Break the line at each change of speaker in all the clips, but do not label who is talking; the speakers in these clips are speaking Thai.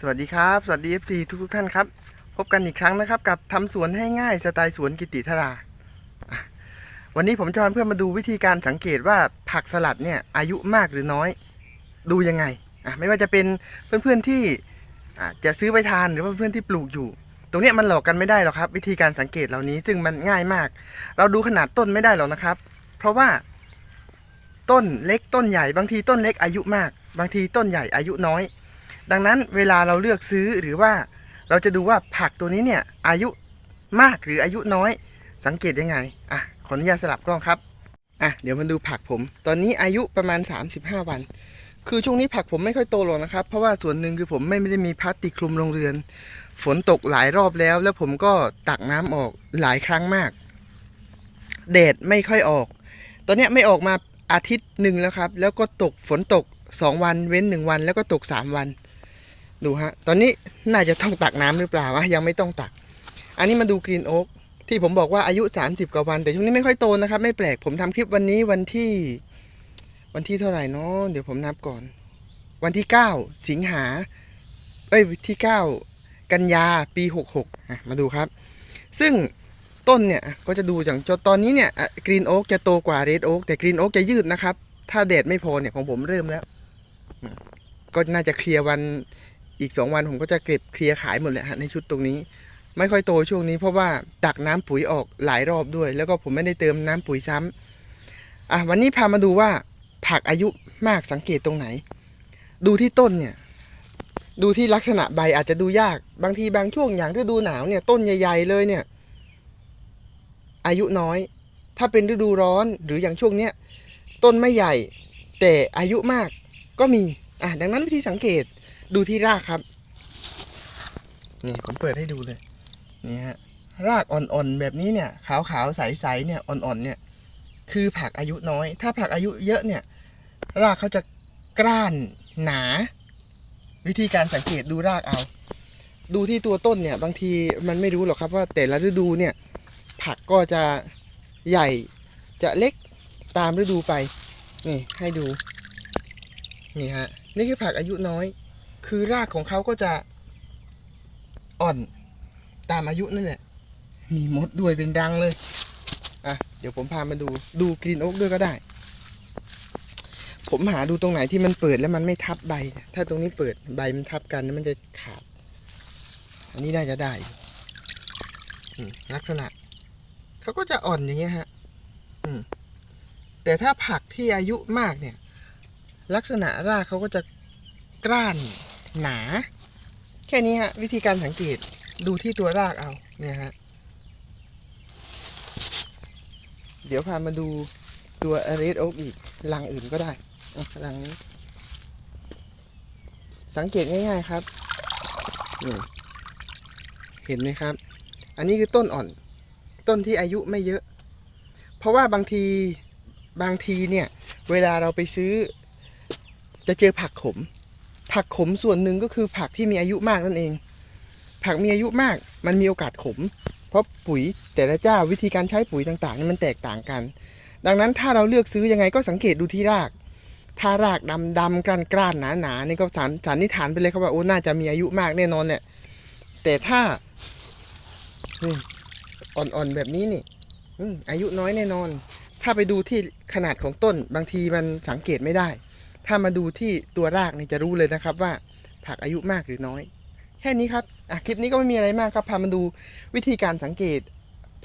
สวัสดีครับ สวัสดี FC ทุกทุกๆท่านครับ พบกันอีกครั้งนะครับ กับทำสวนให้ง่ายสไตล์สวนกิติธรา วันนี้ผมจะมาเพื่อนมาดูวิธีการสังเกตว่าผักสลัดเนี่ยอายุมากหรือน้อย ดูยังไงอะไม่ว่าจะเป็นเพื่อนๆที่อะจะซื้อไปทานหรือว่าเพื่อนๆที่ปลูกอยู่ ตรงนี้มันหลอกกันไม่ได้หรอกครับ วิธีการสังเกตเหล่านี้ซึ่งมันง่ายมาก เราดูขนาดต้นไม่ได้หรอกนะครับ เพราะว่าต้นเล็กต้นใหญ่บางทีต้นเล็กอายุมาก บางทีต้นใหญ่อายุน้อย ดังนั้นเวลาเราเลือกซื้อหรือว่าเราจะดูว่าผักตัวนี้เนี่ยอายุมากหรืออายุน้อย สังเกตยังไงอะขออนุญาตสลับกล้องครับอะเดี๋ยวมาดูผักผม ตอนนี้อายุประมาณ 35 วัน คือช่วงนี้ผักผมไม่ค่อยโตหรอกนะครับ เพราะว่าส่วนหนึ่งคือผมไม่ได้มีพลาสติกคลุมโรงเรือน ฝนตกหลายรอบแล้ว แล้วผมก็ตักน้ำออกหลายครั้งมากแดดไม่ค่อยออก ตอนนี้ไม่ออกมาอาทิตย์หนึ่งแล้วครับ แล้วก็ตกฝนตก 2 วันเว้น 1 วัน แล้วก็ตก 3 วัน ดูฮะ ตอนนี้น่าจะต้องตักน้ำหรือเปล่าวะยังไม่ต้องตัก อันนี้มาดูกรีนโอ๊กที่ผมบอกว่าอายุ 30 กว่าวัน แต่ช่วงนี้ไม่ค่อยโตนะครับ ไม่แปลกผมทำคลิปวันนี้วันที่ วันที่เท่าไหร่เนาะเดี๋ยวผมนับก่อน วันที่ 9 สิงหาเอ้ยที่ 9 กันยาปี 66อะมาดูครับ ซึ่งต้นเนี่ยก็จะดูอย่างจนตอนนี้เนี่ยกรีนโอ๊กจะโตกว่าเรดโอ๊กแต่กรีนโอ๊กจะยืดนะครับ ถ้าแดดไม่พอเนี่ยของผมเริ่มแล้ว ก็น่าจะเคลียร์วัน อีก 2 วันผมก็จะเก็บเคลียร์ขายหมดเลยฮะในชุดตรงนี้ ไม่ค่อยโตช่วงนี้ เพราะว่าตักน้ำปุ๋ยออกหลายรอบด้วย แล้วก็ผมไม่ได้เติมน้ำปุ๋ยซ้ำอะวันนี้พามาดูว่าผักอายุมากสังเกตตรงไหน ดูที่ต้นเนี่ย ดูที่ลักษณะใบอาจจะดูยากบางทีบางช่วงอย่างฤดูหนาวเนี่ยต้นใหญ่ๆเลยเนี่ย อายุน้อย ถ้าเป็นฤดูร้อนหรืออย่างช่วงเนี้ยต้นไม่ใหญ่ แต่อายุมากก็มีอะดังนั้นวิธีสังเกต ดูที่รากครับ นี่ผมเปิดให้ดูเลย นี่ฮะ รากอ่อนๆแบบนี้เนี่ยขาวๆใสๆเนี่ยอ่อนๆเนี่ยคือผักอายุน้อย ถ้าผักอายุเยอะเนี่ย รากเขาจะกร้านหนา วิธีการสังเกตดูรากเอา ดูที่ตัวต้นเนี่ย บางทีมันไม่รู้หรอกครับว่าแต่ละฤดูเนี่ย ผักก็จะใหญ่จะเล็กตามฤดูไป นี่ให้ดู นี่ฮะ นี่คือผักอายุน้อย คือรากของเขาก็จะอ่อนตามอายุนั่นแหละ มีมดด้วยเป็นรังเลย อะ เดี๋ยวผมพามาดูดูกรีนโอ๊กด้วยก็ได้ ผมหาดูตรงไหนที่มันเปิดแล้วมันไม่ทับใบ ถ้าตรงนี้เปิดใบมันทับกันมันจะขาด อันนี้น่าจะได้ ลักษณะ เขาก็จะอ่อนอย่างเงี้ยฮะ อืม แต่ถ้าผักที่อายุมากเนี่ย ลักษณะรากเขาก็จะกร้าน หนา แค่นี้ฮะ วิธีการสังเกตดูที่ตัวรากเอาเนี่ยฮะ เดี๋ยวพามาดูตัวเรดโอ๊กอีกลังอื่นก็ได้อะลังนี้ สังเกตง่ายๆครับ เห็นไหมครับ อันนี้คือต้นอ่อน ต้นที่อายุไม่เยอะ เพราะว่าบางทีบางทีเนี่ย เวลาเราไปซื้อ จะเจอผักขม ผักขมส่วนหนึ่งก็คือผักที่มีอายุมากนั่นเอง ผักมีอายุมากมันมีโอกาสขม เพราะปุ๋ยแต่ละเจ้าวิธีการใช้ปุ๋ยต่างๆนี่มันแตกต่างกัน ดังนั้นถ้าเราเลือกซื้อยังไงก็สังเกตดูที่ราก ถ้ารากดำดำกร้านกร้านหนาหนานี่ก็สันสันนิษฐานไปเลยครับว่าโอ้น่าจะมีอายุมากแน่นอนแหละแต่ถ้าอ่อนๆแบบนี้นี่อายุน้อยแน่นอน ถ้าไปดูที่ขนาดของต้นบางทีมันสังเกตไม่ได้ ถ้ามาดูที่ตัวรากนี่จะรู้เลยนะครับว่าผักอายุมากหรือน้อย แค่นี้ครับอะคลิปนี้ก็ไม่มีอะไรมากครับ พามาดูวิธีการสังเกต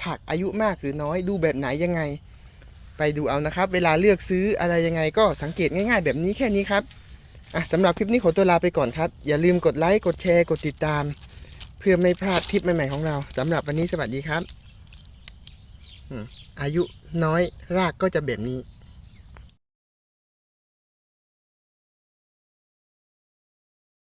ผักอายุมากหรือน้อย ดูแบบไหนยังไง ไปดูเอานะครับ เวลาเลือกซื้ออะไรยังไงก็สังเกตง่าย ๆ แบบนี้แค่นี้ครับอะสำหรับคลิปนี้ขอตัวลาไปก่อนครับ อย่าลืมกดไลค์กดแชร์กดติดตาม เพื่อไม่พลาดคลิปใหม่ๆของเราสำหรับวันนี้สวัสดีครับอืมอายุน้อยรากก็จะแบบนี้